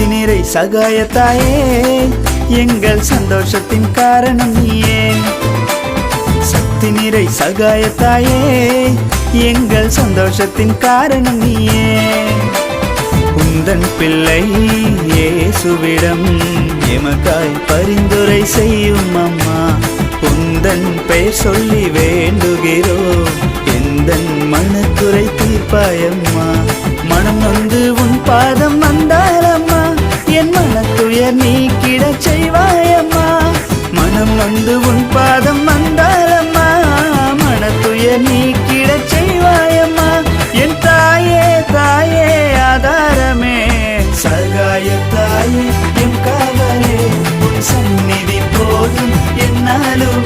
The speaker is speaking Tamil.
சக்தி நிறை சகாயத்தாயே எங்கள் சந்தோஷத்தின் காரணம் நீயே. சக்தி நிறை சகாயத்தாயே எங்கள் சந்தோஷத்தின் காரணம் நீயே. உந்தன் பிள்ளை இயேசுவிடம் எமக்காய் பரிந்துரை செய்யும் அம்மா உந்தன் பெயர் சொல்லி வேண்டுகிறோம். எந்தன் மனத்துறை தீர்ப்பாயம்மா மனத்துயர் நீக்கிடச் செய்வாயம்மா. மனம் வந்து உன் பாதம் வந்தாரம்மா மனத்துயர் நீக்கிடச் செய்வாயம்மா. என் தாயே தாயே ஆதாரமே. சகாய தாயே என் காவலே உன் சந்நிதி போதும் என்னாலும்